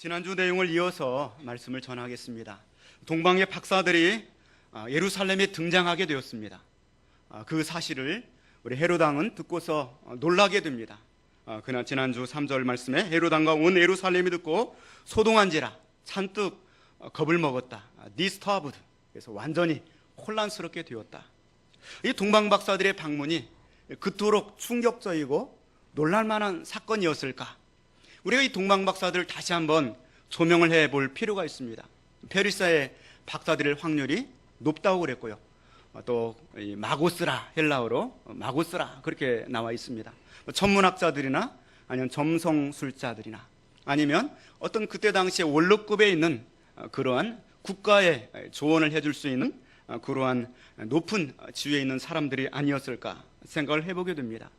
지난주 내용을 이어서 말씀을 전하겠습니다. 동방의 박사들이 아, 예루살렘에 등장하게 되었습니다. 아, 그 사실을 우리 헤로당은 듣고서 어, 놀라게 됩니다. 아, 그날 지난주 3절 말씀에 헤로당과 온 예루살렘이 듣고 소동한지라 잔뜩 어, 겁을 먹었다. 디스터브드. 그래서 완전히 혼란스럽게 되었다. 이 동방 박사들의 방문이 그토록 충격적이고 놀랄만한 사건이었을까? 우리가 이 동방 박사들을 다시 한번 조명을 해 볼 필요가 있습니다. 페르시아의 박사들일 확률이 높다고 그랬고요. 어, 또이 마고스라 헬라어로 마고스라 그렇게 나와 있습니다. 뭐 천문학자들이나 아니면 점성술자들이나 아니면 어떤 그때 당시에 원로급에 있는 어, 그러한 국가에 조언을 해줄 수 있는 어, 그러한 높은 지위에 있는 사람들이 아니었을까 생각을 해보게 됩니다.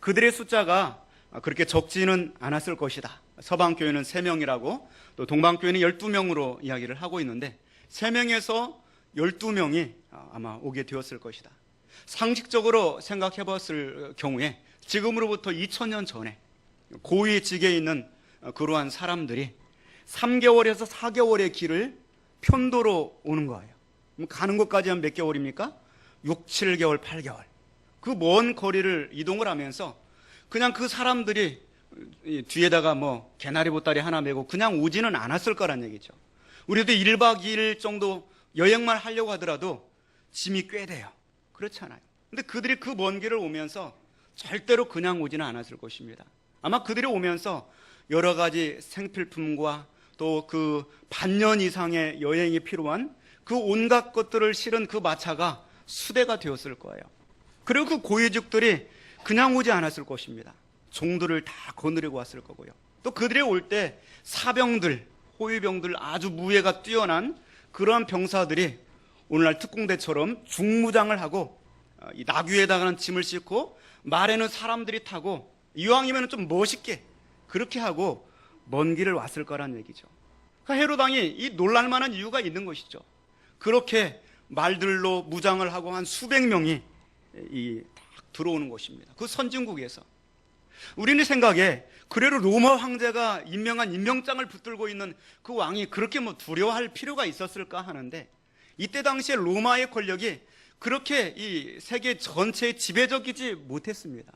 그들의 숫자가 그렇게 적지는 않았을 것이다. 서방교회는 3명이라고 또 동방교회는 12명으로 이야기를 하고 있는데 3명에서 12명이 아마 오게 되었을 것이다. 상식적으로 생각해 봤을 경우에 지금으로부터 2000년 전에 고위 직에 있는 그러한 사람들이 3개월에서 4개월의 길을 편도로 오는 거예요. 그럼 가는 것까지 한 몇 개월입니까? 6, 7개월, 8개월. 그 먼 거리를 이동을 하면서 그냥 그 사람들이 이 뒤에다가 뭐 개나리 보따리 하나 메고 그냥 오지는 않았을 거란 얘기죠. 우리도 1박 2일 정도 여행만 하려고 하더라도 짐이 꽤 돼요. 그렇잖아요. 근데 그들이 그 먼 길을 오면서 절대로 그냥 오지는 않았을 것입니다. 아마 그들이 오면서 여러 가지 생필품과 또 그 반년 이상의 여행이 필요한 그 온갖 것들을 실은 그 마차가 수대가 되었을 거예요. 그리고 그 고위직들이 그냥 오지 않았을 것입니다. 종들을 다 거느리고 왔을 거고요. 또 그들이 올 때 사병들, 호위병들 아주 무예가 뛰어난 그러한 병사들이 오늘날 특공대처럼 중무장을 하고 어, 이 나귀에다가는 짐을 싣고 말에는 사람들이 타고 이왕이면 좀 멋있게 그렇게 하고 먼 길을 왔을 거란 얘기죠. 그러니까 헤로당이 이 놀랄만한 이유가 있는 것이죠. 그렇게 말들로 무장을 하고 한 수백 명이 이딱 들어오는 것입니다. 그 선진국에서 우리는 생각에 그래로 로마 황제가 임명한 임명장을 붙들고 있는 그 왕이 그렇게 뭐 두려워할 필요가 있었을까 하는데 이때 당시에 로마의 권력이 그렇게 이 세계 전체에 지배적이지 못했습니다.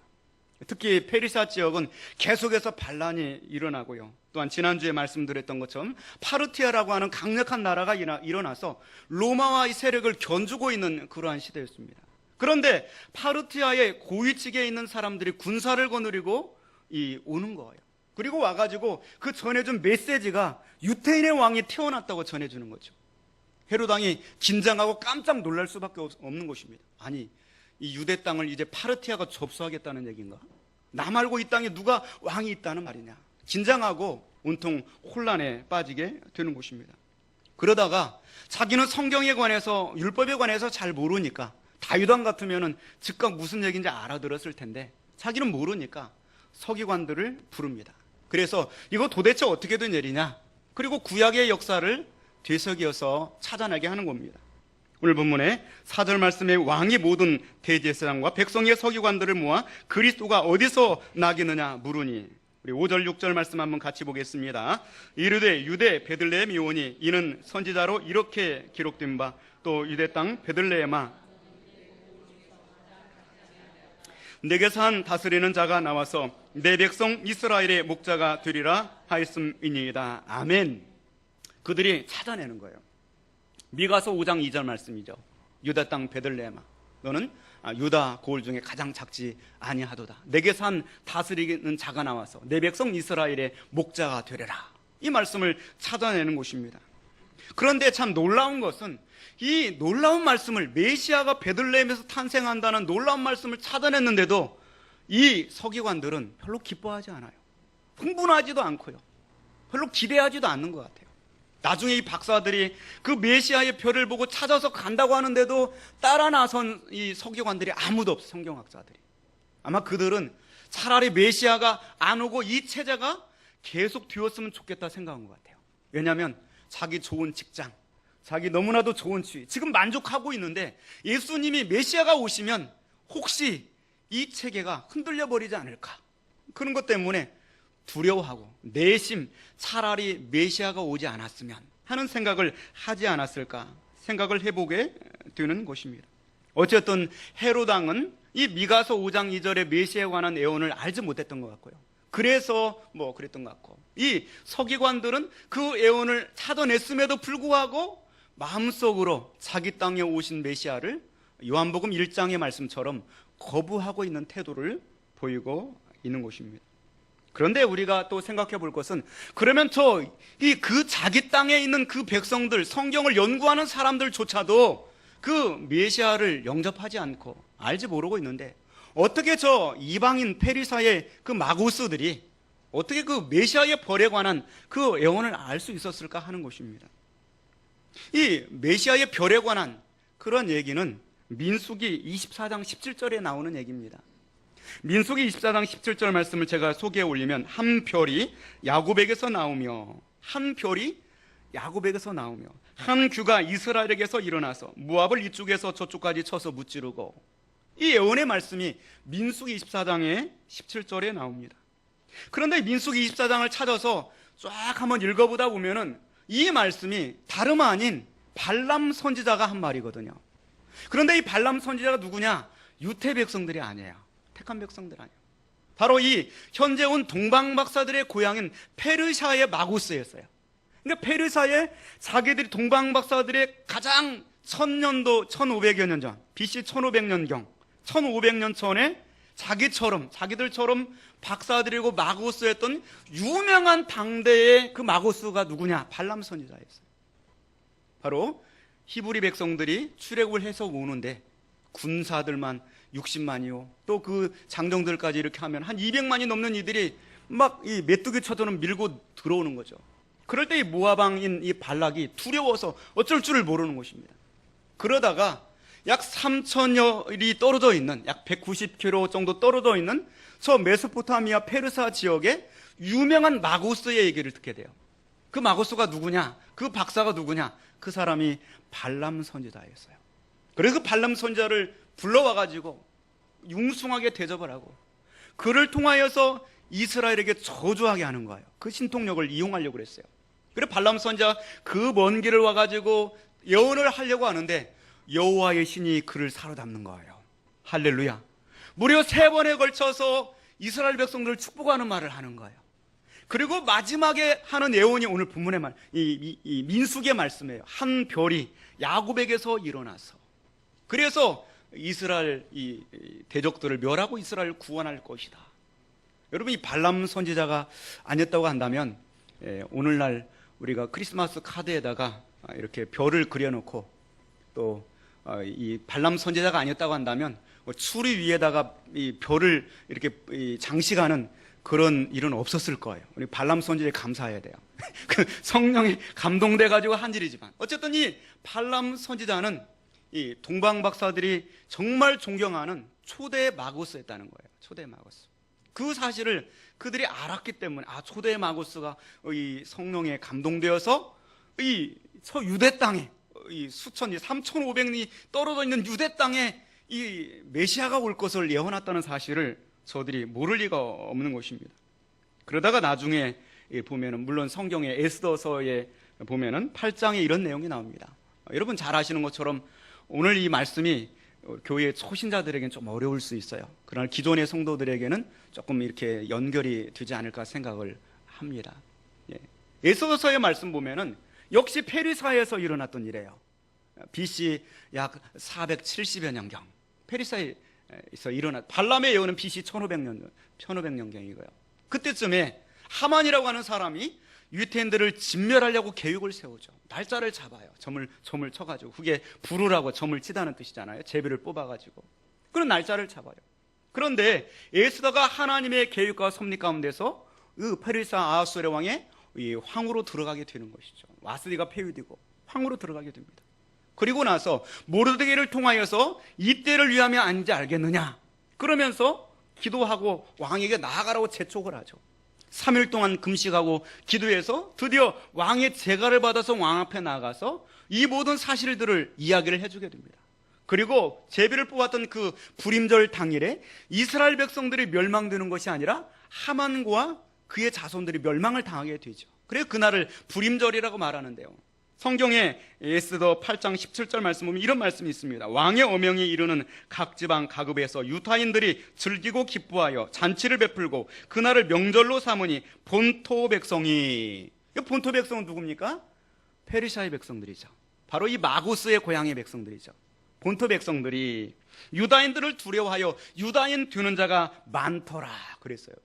특히 페르시아 지역은 계속해서 반란이 일어나고요. 또한 지난주에 말씀드렸던 것처럼 파르티아라고 하는 강력한 나라가 일어나서 로마와의 세력을 견주고 있는 그러한 시대였습니다. 그런데 파르티아의 고위직에 있는 사람들이 군사를 거느리고 이 오는 거예요. 그리고 와가지고 그 전해준 메시지가 유태인의 왕이 태어났다고 전해주는 거죠. 헤로당이 긴장하고 깜짝 놀랄 수밖에 없는 것입니다. 아니, 이 유대 땅을 이제 파르티아가 접수하겠다는 얘기인가? 나 말고 이 땅에 누가 왕이 있다는 말이냐? 긴장하고 온통 혼란에 빠지게 되는 것입니다. 그러다가 자기는 성경에 관해서 율법에 관해서 잘 모르니까 다윗왕 같으면은 즉각 무슨 얘기인지 알아들었을 텐데 자기는 모르니까 서기관들을 부릅니다. 그래서 이거 도대체 어떻게 된 일이냐? 그리고 구약의 역사를 되새겨서 찾아내게 하는 겁니다. 오늘 본문에 사절 말씀에 왕이 모든 대제사장과 백성의 서기관들을 모아 그리스도가 어디서 나기느냐 물으니 우리 5절 6절 말씀 한번 같이 보겠습니다. 이르되 유대 베들레헴 이 오니 이는 선지자로 이렇게 기록된 바 또 유대 땅 베들레헴아 내게 산 다스리는 자가 나와서 내 백성 이스라엘의 목자가 되리라 하였음이니이다. 아멘. 그들이 찾아내는 거예요. 미가서 5장 2절 말씀이죠. 유다 땅 베들레헴아 너는 아, 유다 고을 중에 가장 작지 아니하도다. 내게 산 다스리는 자가 나와서 내 백성 이스라엘의 목자가 되리라. 이 말씀을 찾아내는 곳입니다. 그런데 참 놀라운 것은 이 놀라운 말씀을 메시아가 베들레헴에서 탄생한다는 놀라운 말씀을 찾아냈는데도 이 서기관들은 별로 기뻐하지 않아요. 흥분하지도 않고요. 별로 기대하지도 않는 것 같아요. 나중에 이 박사들이 그 메시아의 별을 보고 찾아서 간다고 하는데도 따라 나선 이 서기관들이 아무도 없어, 성경학자들이. 아마 그들은 차라리 메시아가 안 오고 이 체제가 계속 되었으면 좋겠다 생각한 것 같아요. 왜냐하면 자기 좋은 직장, 자기 너무나도 좋은 취위, 지금 만족하고 있는데 예수님이 메시아가 오시면 혹시 이 체계가 흔들려 버리지 않을까? 그런 것 때문에 두려워하고 내심 차라리 메시아가 오지 않았으면 하는 생각을 하지 않았을까 생각을 해보게 되는 것입니다. 어쨌든 헤로당은 이 미가서 5장 2절의 메시아에 관한 예언을 알지 못했던 것 같고요. 그래서 뭐 그랬던 것 같고 이 서기관들은 그 예언을 찾아냈음에도 불구하고 마음속으로 자기 땅에 오신 메시아를 요한복음 1장의 말씀처럼 거부하고 있는 태도를 보이고 있는 것입니다. 그런데 우리가 또 생각해 볼 것은 그러면 저 이 그 자기 땅에 있는 그 백성들 성경을 연구하는 사람들조차도 그 메시아를 영접하지 않고 알지 모르고 있는데 어떻게 저 이방인 페리사의 그 마구스들이 어떻게 그 메시아의 벌에 관한 그 예언을 알 수 있었을까 하는 것입니다. 이 메시아의 별에 관한 그런 얘기는 민수기 24장 17절에 나오는 얘기입니다. 민수기 24장 17절 말씀을 제가 소개해 올리면 한 별이 야곱에게서 나오며 한 별이 야곱에게서 나오며 한 규가 이스라엘에게서 일어나서 무압을 이쪽에서 저쪽까지 쳐서 무찌르고 이 예언의 말씀이 민수기 24장의 17절에 나옵니다. 그런데 민수기 24장을 찾아서 쫙 한번 읽어보다 보면은 이 말씀이 다름 아닌 발람 선지자가 한 말이거든요. 그런데 이 발람 선지자가 누구냐? 유태 백성들이 아니에요. 택한 백성들 아니에요. 바로 이 현재 온 동방 박사들의 고향인 페르시아의 마구스였어요. 그러니까 페르시아의 자기들이 동방 박사들의 가장 천년도 1500여 년 전, BC 1500년경, 1500년 전에 자기처럼 자기들처럼 박사들이고 마구스였던 유명한 당대의 그 마구스가 누구냐? 발람 선지자였어요. 바로 히브리 백성들이 출애굽을 해서 오는데 군사들만 60만이요. 또 그 장정들까지 이렇게 하면 한 200만이 넘는 이들이 막 이 메뚜기 쳐도는 밀고 들어오는 거죠. 그럴 때 이 모아방인 이 발락이 두려워서 어쩔 줄을 모르는 것입니다. 그러다가 약 3천여리 떨어져 있는 약 190km 정도 떨어져 있는 저 메소포타미아 페르사 지역에 유명한 마고스의 얘기를 듣게 돼요. 그 마고스가 누구냐? 그 박사가 누구냐? 그 사람이 발람 선지자였어요. 그래서 그 발람 선지자를 불러와 가지고 융숭하게 대접을 하고 그를 통하여서 이스라엘에게 저주하게 하는 거예요. 그 신통력을 이용하려고 그랬어요. 그래 발람 선지자 그 먼 길을 와 가지고 예언을 하려고 하는데 여호와의 신이 그를 사로잡는 거예요. 할렐루야. 무려 세 번에 걸쳐서 이스라엘 백성들을 축복하는 말을 하는 거예요. 그리고 마지막에 하는 예언이 오늘 본문의 말, 이, 이, 이 민숙의 말씀이에요. 한 별이 야곱에게서 일어나서. 그래서 이스라엘 이 대적들을 멸하고 이스라엘을 구원할 것이다. 여러분 이 발람 선지자가 아니었다고 한다면 예, 오늘날 우리가 크리스마스 카드에다가 이렇게 별을 그려놓고 또 이 발람 선지자가 아니었다고 한다면 뭐 추리 위에다가 이 별을 이렇게 이 장식하는 그런 일은 없었을 거예요. 우리 발람 선지자에 감사해야 돼요. 그 성령이 감동돼 가지고 한 일이지만 어쨌든 이 발람 선지자는 이 동방 박사들이 정말 존경하는 초대 마고스였다는 거예요. 초대 마고스. 그 사실을 그들이 알았기 때문에 아 초대 마고스가 이 성령에 감동되어서 이 서 유대 땅에 이 수천, 3,500리 떨어져 있는 유대 땅에 이 메시아가 올 것을 예언했다는 사실을 저들이 모를 리가 없는 것입니다. 그러다가 나중에 보면은 물론 성경의 에스더서에 보면은 8장에 이런 내용이 나옵니다. 여러분 잘 아시는 것처럼 오늘 이 말씀이 교회 초신자들에게는 좀 어려울 수 있어요. 그러나 기존의 성도들에게는 조금 이렇게 연결이 되지 않을까 생각을 합니다. 예. 에스더서의 말씀 보면은 역시 페리사에서 일어났던 일이에요. BC 약 470여 년경. 페리사에서 일어났 발람의 예언은 BC 1500년 1500년경이고요. 그때쯤에 하만이라고 하는 사람이 유태인들을 진멸하려고 계획을 세우죠. 날짜를 잡아요. 점을 점을 쳐 가지고 그게 부르라고 점을 치다는 뜻이잖아요. 제비를 뽑아 가지고 그런 날짜를 잡아요. 그런데 에스더가 하나님의 계획과 섭리 가운데서 그 페르사 아하수의 왕의 이 황으로 들어가게 되는 것이죠. 와스디가 폐위되고 황으로 들어가게 됩니다. 그리고 나서 모르드게를 통하여서 이때를 위하면 아닌지 알겠느냐? 그러면서 기도하고 왕에게 나아가라고 재촉을 하죠. 3일 동안 금식하고 기도해서 드디어 왕의 제가를 받아서 왕 앞에 나가서 이 모든 사실들을 이야기를 해주게 됩니다. 그리고 제비를 뽑았던 그 불임절 당일에 이스라엘 백성들이 멸망되는 것이 아니라 하만과 그의 자손들이 멸망을 당하게 되죠. 그래서 그날을 불임절이라고 말하는데요. 성경에 에스더 8장 17절 말씀 보면 이런 말씀이 있습니다. 왕의 어명이 이르는 각 지방 가급에서 유타인들이 즐기고 기뻐하여 잔치를 베풀고 그날을 명절로 삼으니 본토 백성이 이 본토 백성은 누굽니까? 페르시아의 백성들이죠. 바로 이 마고스의 고향의 백성들이죠. 본토 백성들이 유다인들을 두려워하여 유다인 되는 자가 많더라 그랬어요.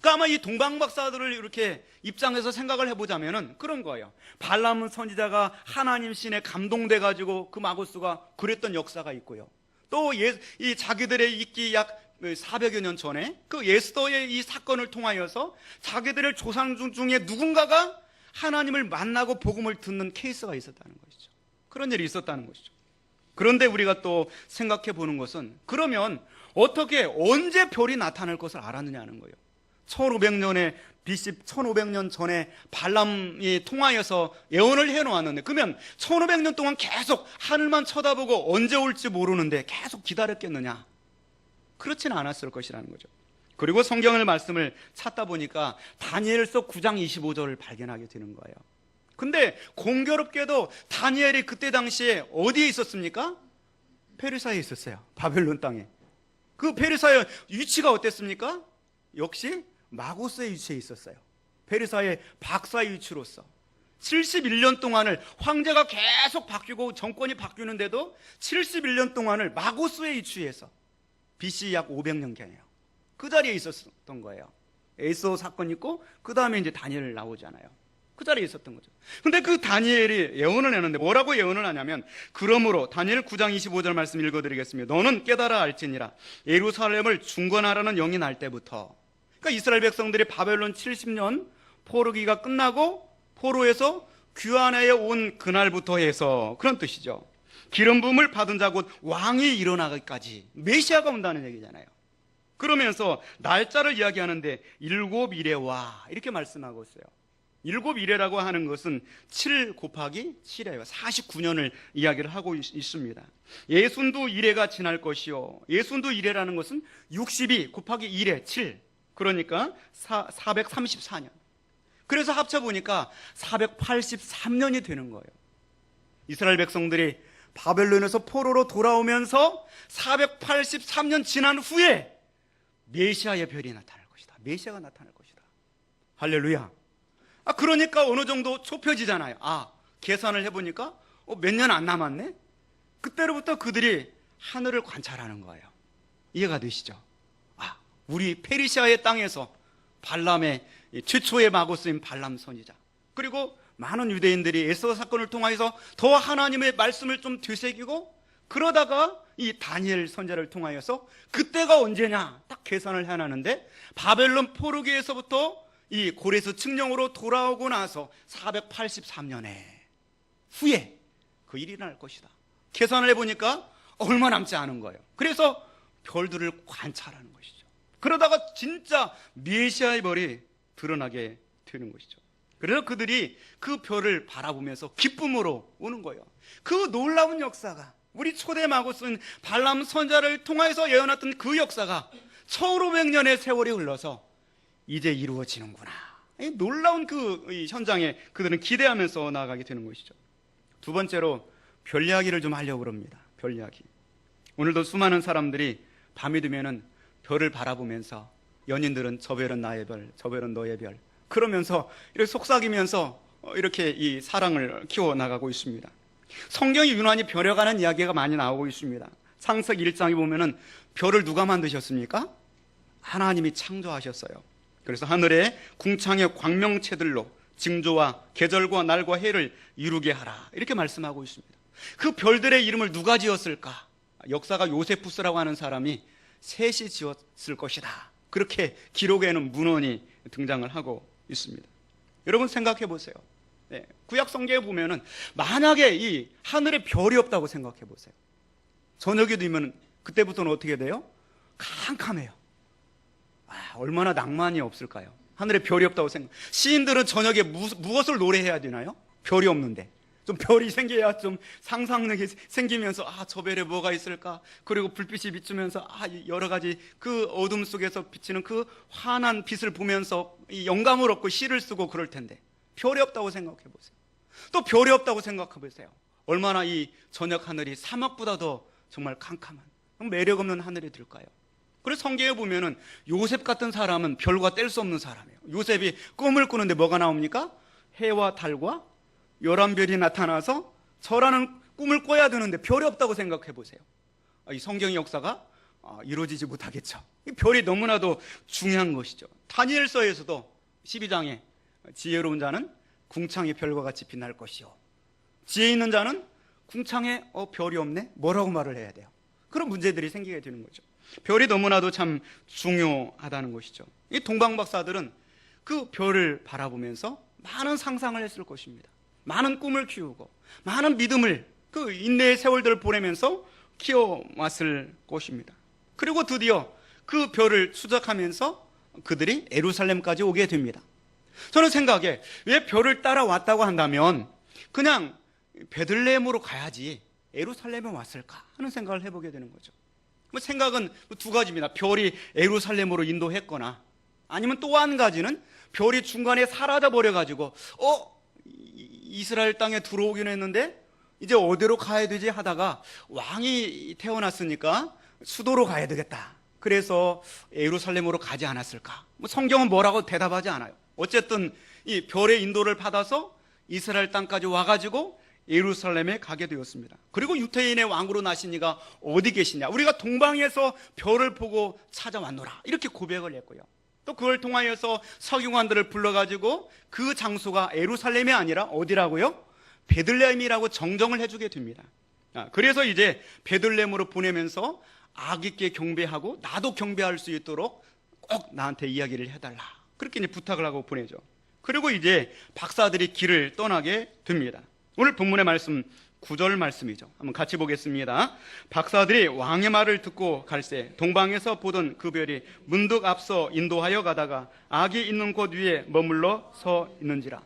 그러니까 아마 이 동방박사들을 이렇게 입장에서 생각을 해보자면은 그런 거예요. 발람 선지자가 하나님 신에 감동돼 가지고 그 마고스가 그랬던 역사가 있고요. 또이 자기들의 있기 약 400여 년 전에 그 예스더의 이 사건을 통하여서 자기들의 조상 중- 중에 누군가가 하나님을 만나고 복음을 듣는 케이스가 있었다는 것이죠. 그런 일이 있었다는 것이죠. 그런데 우리가 또 생각해 보는 것은 그러면 어떻게 언제 별이 나타날 것을 알았느냐는 거예요. 1500년에 BC 1500년 전에 발람이 통하여서 예언을 해 놓았는데 그러면 1500년 동안 계속 하늘만 쳐다보고 언제 올지 모르는데 계속 기다렸겠느냐? 그렇지는 않았을 것이라는 거죠. 그리고 성경을 말씀을 찾다 보니까 다니엘서 9장 25절을 발견하게 되는 거예요. 근데 공교롭게도 다니엘이 그때 당시에 어디에 있었습니까? 페르사에 있었어요. 바벨론 땅에. 그 페르사의 위치가 어땠습니까? 역시 마고스의 위치에 있었어요. 페르사의 박사의 위치로서 71년 동안을 황제가 계속 바뀌고 정권이 바뀌는데도 71년 동안을 마고스의 위치에서 BC 약 500년경이에요. 그 자리에 있었던 거예요. 에이소 사건 있고 그 다음에 이제 다니엘 나오잖아요. 그 자리에 있었던 거죠. 근데 그 다니엘이 예언을 했는데 뭐라고 예언을 하냐면 그러므로 다니엘 9장 25절 말씀 읽어드리겠습니다. 너는 깨달아 알지니라 예루살렘을 중건하라는 영이 날 때부터 그러니까 이스라엘 백성들이 바벨론 70년 포로기가 끝나고 포로에서 귀환에 온 그날부터 해서 그런 뜻이죠. 기름 부음을 받은 자 곧 왕이 일어나기까지 메시아가 온다는 얘기잖아요. 그러면서 날짜를 이야기하는데 일곱 이래와 이렇게 말씀하고 있어요. 일곱 이래라고 하는 것은 7 곱하기 7이에요. 49년을 이야기를 하고 있, 있습니다. 예순두 이래가 지날 것이요. 예순두 이래라는 것은 62 곱하기 1에 7. 그러니까 4, 434년. 그래서 합쳐보니까 483년이 되는 거예요. 이스라엘 백성들이 바벨론에서 포로로 돌아오면서 483년 지난 후에 메시아의 별이 나타날 것이다. 메시아가 나타날 것이다. 할렐루야. 아, 그러니까 어느 정도 좁혀지잖아요. 아, 계산을 해보니까 어, 몇 년 안 남았네? 그때로부터 그들이 하늘을 관찰하는 거예요. 이해가 되시죠? 아, 우리 페르시아의 땅에서 발람의 이 최초의 마고스인 발람 선지자 그리고 많은 유대인들이 에스더 사건을 통하여서 더 하나님의 말씀을 좀 되새기고 그러다가 이 다니엘 선자를 통하여서 그때가 언제냐 딱 계산을 해놨는데 바벨론 포르기에서부터 이 고레스 측령으로 돌아오고 나서 483년에 후에 그 일이 날 것이다. 계산을 해보니까 얼마 남지 않은 거예요. 그래서 별들을 관찰하는 것이죠. 그러다가 진짜 메시아의 별이 드러나게 되는 것이죠. 그래서 그들이 그 별을 바라보면서 기쁨으로 오는 거예요. 그 놀라운 역사가 우리 초대 마고쓴 발람 선자를 통해서 예언했던 그 역사가 1500년의 세월이 흘러서 이제 이루어지는구나. 이 놀라운 그 현장에 그들은 기대하면서 나아가게 되는 것이죠. 두 번째로 별 이야기를 좀 하려고 합니다. 별 이야기. 오늘도 수많은 사람들이 밤이 되면은 별을 바라보면서 연인들은 저 별은 나의 별, 저 별은 너의 별. 그러면서 이렇게 속삭이면서 어, 이렇게 이 사랑을 키워 나가고 있습니다. 성경이 유난히 별여가는 이야기가 많이 나오고 있습니다. 창세기 1장에 보면은 별을 누가 만드셨습니까? 하나님이 창조하셨어요. 그래서 하늘에 궁창의 광명체들로 징조와 계절과 날과 해를 이루게 하라. 이렇게 말씀하고 있습니다. 그 별들의 이름을 누가 지었을까? 역사가 요세푸스라고 하는 사람이 셋이 지었을 것이다. 그렇게 기록에는 문헌이 등장을 하고 있습니다. 여러분 생각해 보세요. 네, 구약 성경에 보면은 만약에 이 하늘에 별이 없다고 생각해 보세요. 저녁이 되면 그때부터는 어떻게 돼요? 캄캄해요. 아, 얼마나 낭만이 없을까요? 하늘에 별이 없다고 생각. 시인들은 저녁에 무, 무엇을 노래해야 되나요? 별이 없는데. 좀 별이 생겨야 좀 상상력이 생기면서 아 저 별에 뭐가 있을까? 그리고 불빛이 비추면서 아 여러 가지 그 어둠 속에서 비치는 그 환한 빛을 보면서 이 영감을 얻고 시를 쓰고 그럴 텐데 별이 없다고 생각해 보세요. 또 별이 없다고 생각해 보세요. 얼마나 이 저녁 하늘이 사막보다 더 정말 캄캄한 매력 없는 하늘이 될까요? 그래서 성경에 보면은 요셉 같은 사람은 별과 뗄 수 없는 사람이에요. 요셉이 꿈을 꾸는데 뭐가 나옵니까? 해와 달과 열한 별이 나타나서 저라는 꿈을 꿔야 되는데 별이 없다고 생각해 보세요. 아, 이 성경의 역사가 아, 이루어지지 못하겠죠. 이 별이 너무나도 중요한 것이죠. 다니엘서에서도 12장에 지혜로운 자는 궁창의 별과 같이 빛날 것이요. 지혜 있는 자는 궁창에 어 별이 없네. 뭐라고 말을 해야 돼요? 그런 문제들이 생기게 되는 거죠. 별이 너무나도 참 중요하다는 것이죠. 이 동방 박사들은 그 별을 바라보면서 많은 상상을 했을 것입니다. 많은 꿈을 키우고 많은 믿음을 그 인내의 세월들을 보내면서 키워왔을 것입니다. 그리고 드디어 그 별을 추적하면서 그들이 에루살렘까지 오게 됩니다. 저는 생각에 왜 별을 따라왔다고 한다면 그냥 베들레헴으로 가야지 에루살렘에 왔을까 하는 생각을 해보게 되는 거죠. 뭐 생각은 두 가지입니다. 별이 에루살렘으로 인도했거나 아니면 또 한 가지는 별이 중간에 사라져 버려 가지고 어 이스라엘 땅에 들어오긴 했는데 이제 어디로 가야 되지 하다가 왕이 태어났으니까 수도로 가야 되겠다. 그래서 예루살렘으로 가지 않았을까? 뭐 성경은 뭐라고 대답하지 않아요. 어쨌든 이 별의 인도를 받아서 이스라엘 땅까지 와가지고 예루살렘에 가게 되었습니다. 그리고 유태인의 왕으로 나신 이가 어디 계시냐? 우리가 동방에서 별을 보고 찾아왔노라. 이렇게 고백을 했고요. 또 그걸 통하여서 서기관들을 불러가지고 그 장소가 에루살렘이 아니라 어디라고요? 베들레헴이라고 정정을 해주게 됩니다. 아, 그래서 이제 베들레헴으로 보내면서 아기께 경배하고 나도 경배할 수 있도록 꼭 나한테 이야기를 해달라. 그렇게 이제 부탁을 하고 보내죠. 그리고 이제 박사들이 길을 떠나게 됩니다. 오늘 본문의 말씀 9절 말씀이죠. 한번 같이 보겠습니다. 박사들이 왕의 말을 듣고 갈새 동방에서 보던 그 별이 문득 앞서 인도하여 가다가 악이 있는 곳 위에 머물러 서 있는지라.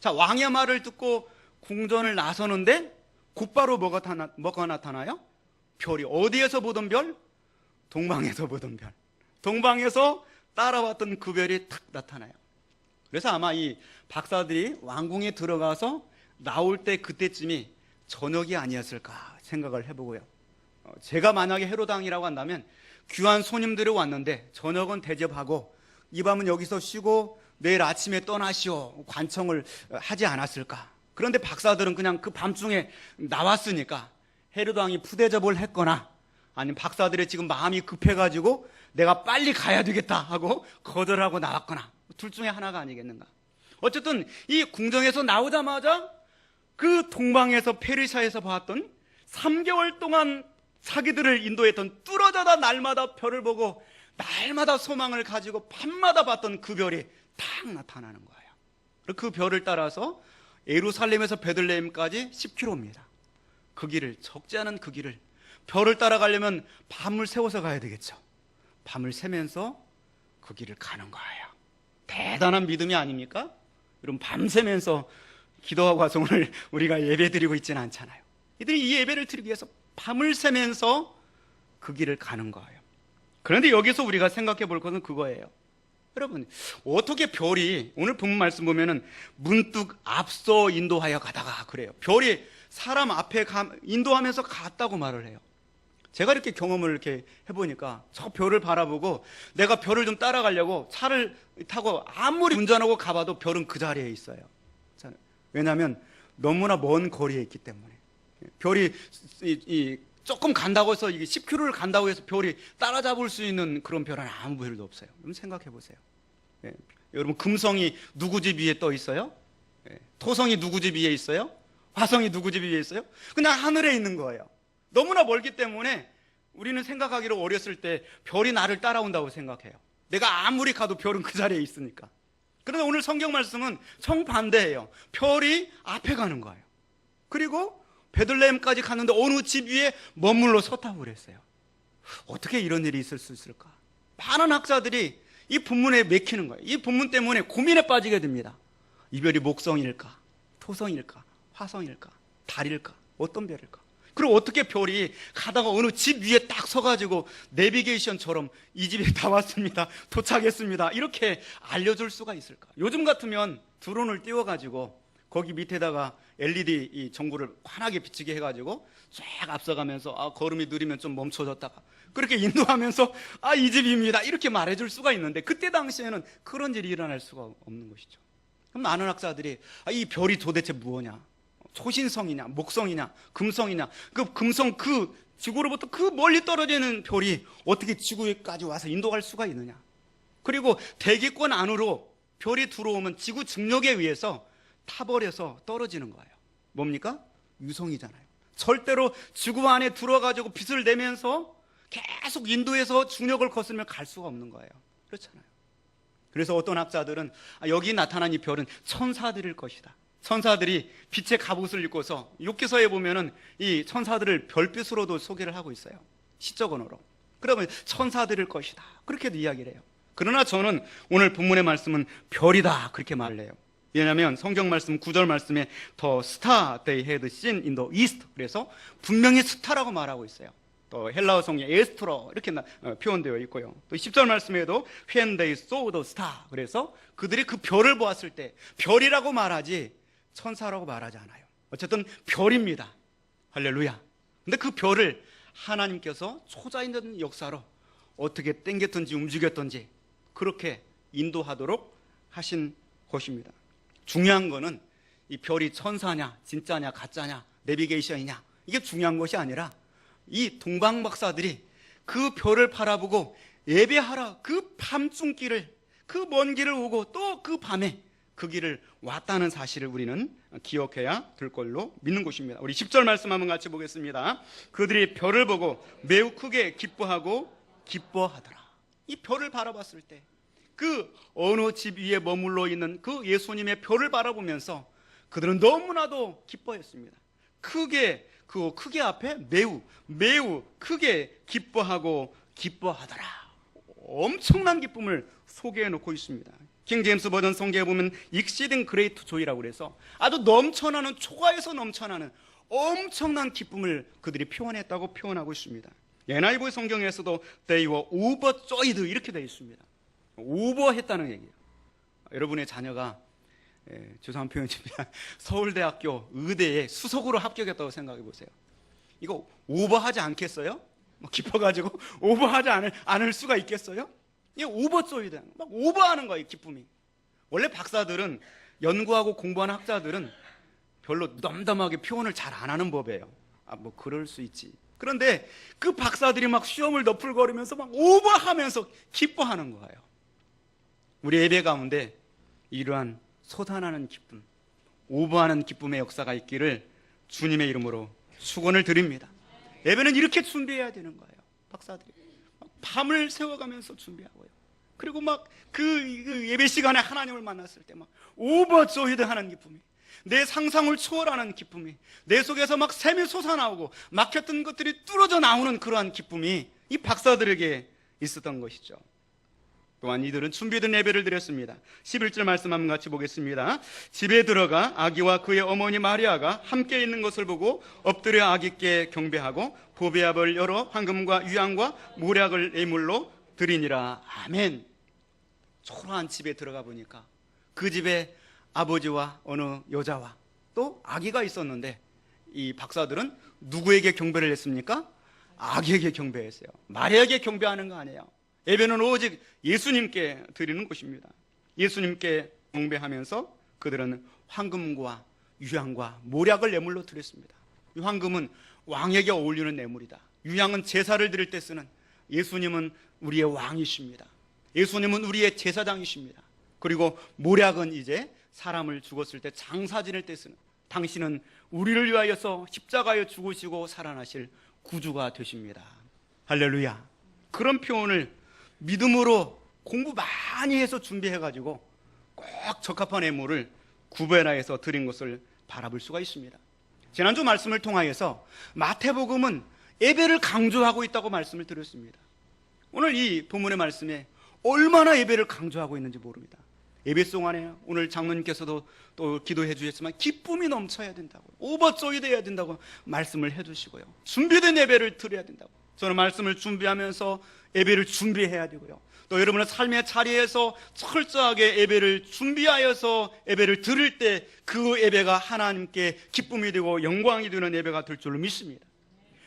자, 왕의 말을 듣고 궁전을 나서는데 곧바로 뭐가, 타나, 뭐가 나타나요? 별이 어디에서 보던 별? 동방에서 보던 별. 동방에서 따라왔던 그 별이 탁 나타나요. 그래서 아마 이 박사들이 왕궁에 들어가서 나올 때 그때쯤이 저녁이 아니었을까 생각을 해보고요. 어, 제가 만약에 헤로당이라고 한다면 귀한 손님들이 왔는데 저녁은 대접하고 이 밤은 여기서 쉬고 내일 아침에 떠나시오 관청을 하지 않았을까. 그런데 박사들은 그냥 그 밤중에 나왔으니까 헤로당이 푸대접을 했거나 아니면 박사들의 지금 마음이 급해가지고 내가 빨리 가야 되겠다 하고 거절하고 나왔거나 둘 중에 하나가 아니겠는가. 어쨌든 이 궁정에서 나오자마자 그 동방에서 페르시아에서 봤던 3개월 동안 사기들을 인도했던 뚫어져다 날마다 별을 보고 날마다 소망을 가지고 밤마다 봤던 그 별이 탁 나타나는 거예요. 그 별을 따라서 예루살렘에서 베들레헴까지 10km입니다. 그 길을 적지 않은 그 길을 별을 따라가려면 밤을 새워서 가야 되겠죠. 밤을 새면서 그 길을 가는 거예요. 대단한 믿음이 아닙니까? 여러분 밤새면서 와서 오늘 우리가 예배 드리고 있지는 않잖아요. 이들이 이 예배를 드리기 위해서 밤을 새면서 그 길을 가는 거예요. 그런데 여기서 우리가 생각해 볼 것은 그거예요. 여러분, 어떻게 별이, 오늘 본문 말씀 보면은 문득 앞서 인도하여 가다가 그래요. 별이 사람 앞에 가, 인도하면서 갔다고 말을 해요. 제가 이렇게 경험을 이렇게 해보니까 저 별을 바라보고 내가 별을 좀 따라가려고 차를 타고 아무리 운전하고 가봐도 별은 그 자리에 있어요. 왜냐하면 너무나 먼 거리에 있기 때문에 별이 이, 이 조금 간다고 해서 이게 10km를 간다고 해서 별이 따라잡을 수 있는 그런 별은 아무 별도 없어요. 여러분 생각해 보세요. 예. 여러분 금성이 누구 집 위에 떠 있어요? 예. 토성이 누구 집 위에 있어요? 화성이 누구 집 위에 있어요? 그냥 하늘에 있는 거예요. 너무나 멀기 때문에 우리는 생각하기로 어렸을 때 별이 나를 따라온다고 생각해요. 내가 아무리 가도 별은 그 자리에 있으니까. 그런데 오늘 성경 말씀은 정반대예요. 별이 앞에 가는 거예요. 그리고 베들레헴까지 갔는데 어느 집 위에 머물러 섰다고 그랬어요. 어떻게 이런 일이 있을 수 있을까? 많은 학자들이 이 본문에 맥히는 거예요. 이 본문 때문에 고민에 빠지게 됩니다. 이별이 목성일까? 토성일까? 화성일까? 달일까? 어떤 별일까? 그리고 어떻게 별이 가다가 어느 집 위에 딱 서가지고 내비게이션처럼 이 집에 다 왔습니다. 도착했습니다. 이렇게 알려줄 수가 있을까? 요즘 같으면 드론을 띄워가지고 거기 밑에다가 LED 이 전구를 환하게 비치게 해가지고 쫙 앞서가면서 아 걸음이 느리면 좀 멈춰졌다가 그렇게 인도하면서 아 이 집입니다 이렇게 말해줄 수가 있는데 그때 당시에는 그런 일이 일어날 수가 없는 것이죠. 그럼 많은 학자들이 아, 이 별이 도대체 무엇냐? 초신성이냐, 목성이냐, 금성이냐? 그 금성 그 지구로부터 그 멀리 떨어지는 별이 어떻게 지구에까지 와서 인도할 수가 있느냐? 그리고 대기권 안으로 별이 들어오면 지구 중력에 의해서 타버려서 떨어지는 거예요. 뭡니까? 유성이잖아요. 절대로 지구 안에 들어가지고 빛을 내면서 계속 인도에서 중력을 거스르며 갈 수가 없는 거예요. 그렇잖아요. 그래서 어떤 학자들은 아, 여기 나타난 이 별은 천사들일 것이다. 천사들이 빛의 갑옷을 입고서 욕기서에 보면은 이 천사들을 별빛으로도 소개를 하고 있어요. 시적 언어로. 그러면 천사들일 것이다. 그렇게도 이야기를 해요. 그러나 저는 오늘 본문의 말씀은 별이다. 그렇게 말을 해요. 왜냐하면 성경 말씀 9절 말씀에 더 스타 had seen in the east 그래서 분명히 스타라고 말하고 있어요. 또 헬라어 성경 에스트로 이렇게 나- 어, 표현되어 있고요. 또 10절 말씀에도 when they saw the star 그래서 그들이 그 별을 보았을 때 별이라고 말하지 천사라고 말하지 않아요. 어쨌든 별입니다. 할렐루야. 근데 그 별을 하나님께서 초자있는 역사로 어떻게 땡겼든지 움직였든지 그렇게 인도하도록 하신 것입니다. 중요한 거는 이 별이 천사냐, 진짜냐, 가짜냐, 내비게이션이냐 이게 중요한 것이 아니라 이 동방 박사들이 그 별을 바라보고 예배하라 그 밤중길을 그 먼 길을 오고 또 그 밤에 그 길을 왔다는 사실을 우리는 기억해야 될 걸로 믿는 것입니다. 우리 10절 말씀 한번 같이 보겠습니다. 그들이 별을 보고 매우 크게 기뻐하고 기뻐하더라. 이 별을 바라봤을 때 그 어느 집 위에 머물러 있는 그 예수님의 별을 바라보면서 그들은 너무나도 기뻐했습니다. 크게 그 크게 앞에 매우 매우 크게 기뻐하고 기뻐하더라. 엄청난 기쁨을 소개해 놓고 있습니다. 킹 제임스 버전 성경에 보면 exceeding great joy라고 그래서 아주 넘쳐나는 초과해서 넘쳐나는 엄청난 기쁨을 그들이 표현했다고 표현하고 있습니다. NIV 성경에서도 they were overjoyed 이렇게 되어 있습니다. 오버했다는 얘기예요. 여러분의 자녀가 예, 죄송한 표현입니다. 서울대학교 의대에 수석으로 합격했다고 생각해 보세요. 이거 오버하지 않겠어요? 뭐 기뻐가지고 오버하지 않을, 않을 수가 있겠어요? 이게 오버조이다. 막 오버하는 거예요, 기쁨이. 원래 박사들은 연구하고 공부하는 학자들은 별로 넘담하게 표현을 잘 안 하는 법이에요. 아, 뭐 그럴 수 있지. 그런데 그 박사들이 막 시험을 너풀거리면서 막 오버하면서 기뻐하는 거예요. 우리 예배 가운데 이러한 솟아나는 기쁨, 오버하는 기쁨의 역사가 있기를 주님의 이름으로 축원을 드립니다. 예배는 이렇게 준비해야 되는 거예요. 박사들이 막 밤을 새워가면서 준비하고요. 그리고 막 그 예배 시간에 하나님을 만났을 때 막 오버조이드 하는 기쁨이 내 상상을 초월하는 기쁨이 내 속에서 막 샘이 솟아나오고 막혔던 것들이 뚫어져 나오는 그러한 기쁨이 이 박사들에게 있었던 것이죠. 또한 이들은 준비된 예배를 드렸습니다. 11절 말씀 한번 같이 보겠습니다. 집에 들어가 아기와 그의 어머니 마리아가 함께 있는 것을 보고 엎드려 아기께 경배하고 보배압을 열어 황금과 유향과 모략을 예물로 드리니라. 아멘. 초라한 집에 들어가 보니까 그 집에 아버지와 어느 여자와 또 아기가 있었는데 이 박사들은 누구에게 경배를 했습니까? 아기에게 경배했어요. 마리아에게 경배하는 거 아니에요. 예배는 오직 예수님께 드리는 것입니다. 예수님께 경배하면서 그들은 황금과 유향과 모략을 예물로 드렸습니다. 이 황금은 왕에게 어울리는 예물이다. 유향은 제사를 드릴 때 쓰는 예수님은 우리의 왕이십니다. 예수님은 우리의 제사장이십니다. 그리고 모략은 이제 사람을 죽었을 때 장사 지낼 때 쓰는 당신은 우리를 위하여서 십자가에 죽으시고 살아나실 구주가 되십니다. 할렐루야. 그런 표현을 믿음으로 공부 많이 해서 준비해 가지고 꼭 적합한 예물을 구별하여서 드린 것을 바라볼 수가 있습니다. 지난주 말씀을 통하여서 마태복음은 예배를 강조하고 있다고 말씀을 드렸습니다. 오늘 이 본문의 말씀에 얼마나 예배를 강조하고 있는지 모릅니다. 예배송 안에 오늘 장로님께서도 또 기도해 주셨지만 기쁨이 넘쳐야 된다고 오버조이 돼야 된다고 말씀을 해 주시고요 준비된 예배를 드려야 된다고 저는 말씀을 준비하면서 예배를 준비해야 되고요. 또 여러분의 삶의 자리에서 철저하게 예배를 준비하여서 예배를 드릴 때그 예배가 하나님께 기쁨이 되고 영광이 되는 예배가 될 줄로 믿습니다.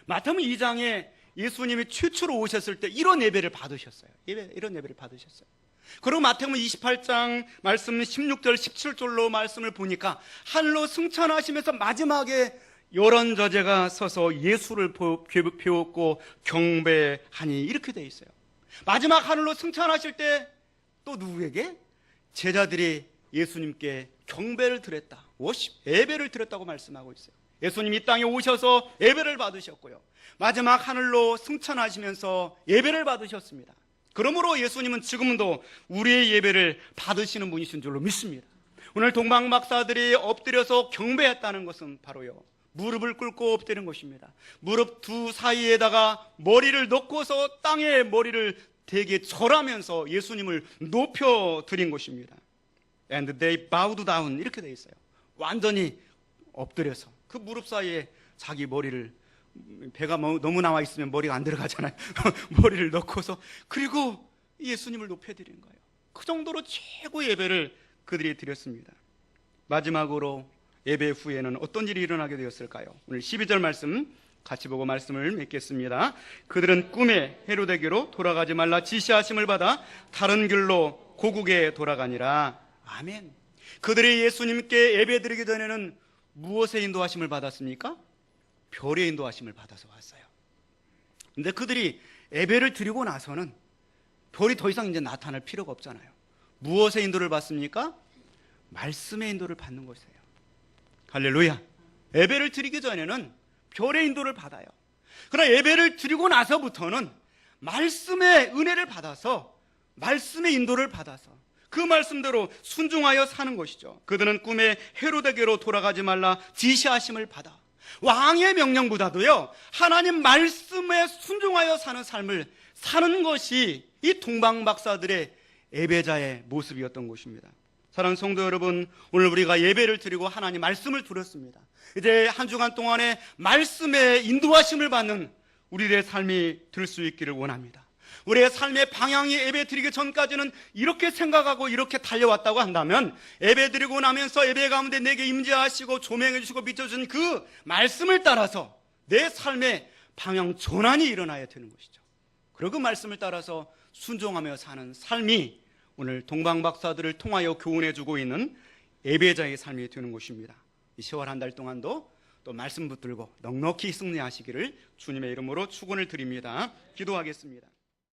마태복음 2장에 예수님이 최초로 오셨을 때 이런 예배를 받으셨어요. 예배, 이런 예배를 받으셨어요. 그리고 마태복음 28장 말씀 16절 17절로 말씀을 보니까 하늘로 승천하시면서 마지막에 요런 저제가 서서 예수를 배웠고 경배하니 이렇게 돼 있어요. 마지막 하늘로 승천하실 때 또 누구에게 제자들이 예수님께 경배를 드렸다. 워십 예배를 드렸다고 말씀하고 있어요. 예수님이 이 땅에 오셔서 예배를 받으셨고요. 마지막 하늘로 승천하시면서 예배를 받으셨습니다. 그러므로 예수님은 지금도 우리의 예배를 받으시는 분이신 줄로 믿습니다. 오늘 동방 박사들이 엎드려서 경배했다는 것은 바로요. 무릎을 꿇고 엎드린 것입니다. 무릎 두 사이에다가 머리를 넣고서 땅에 머리를 되게 절하면서 예수님을 높여 드린 것입니다. And they bowed down 이렇게 돼 있어요. 완전히 엎드려서 그 무릎 사이에 자기 머리를 배가 뭐- 너무 나와 있으면 머리가 안 들어가잖아요. 머리를 넣고서 그리고 예수님을 높여 드린 거예요. 그 정도로 최고 예배를 그들이 드렸습니다. 마지막으로 예배 후에는 어떤 일이 일어나게 되었을까요? 오늘 12절 말씀 같이 보고 말씀을 맺겠습니다. 그들은 꿈에 헤로데게로 돌아가지 말라 지시하심을 받아 다른 길로 고국에 돌아가니라. 아멘. 그들이 예수님께 예배드리기 전에는 무엇의 인도하심을 받았습니까? 별의 인도하심을 받아서 왔어요. 근데 그들이 예배를 드리고 나서는 별이 더 이상 이제 나타날 필요가 없잖아요. 무엇의 인도를 받습니까? 말씀의 인도를 받는 것이에요. 할렐루야. 예배를 드리기 전에는 별의 인도를 받아요. 그러나 예배를 드리고 나서부터는 말씀의 은혜를 받아서 말씀의 인도를 받아서 그 말씀대로 순종하여 사는 것이죠. 그들은 꿈에 헤로데게로 돌아가지 말라 지시하심을 받아 왕의 명령보다도요 하나님 말씀에 순종하여 사는 삶을 사는 것이 이 동방 박사들의 예배자의 모습이었던 것입니다. 사랑하는 성도 여러분, 오늘 우리가 예배를 드리고 하나님 말씀을 들었습니다. 이제 한 주간 동안에 말씀의 인도하심을 받는 우리의 삶이 될 수 있기를 원합니다. 우리의 삶의 방향이 예배 드리기 전까지는 이렇게 생각하고 이렇게 달려왔다고 한다면 예배 드리고 나면서 예배 가운데 내게 임재하시고 조명해 주시고 비춰준 그 말씀을 따라서 내 삶의 방향 전환이 일어나야 되는 것이죠. 그리고 그 말씀을 따라서 순종하며 사는 삶이 오늘 동방 박사들을 통하여 교훈해 주고 있는 예배자의 삶이 되는 것입니다. 이 10월 한 달 동안도 또 말씀 붙들고 넉넉히 승리하시기를 주님의 이름으로 축원을 드립니다. 기도하겠습니다.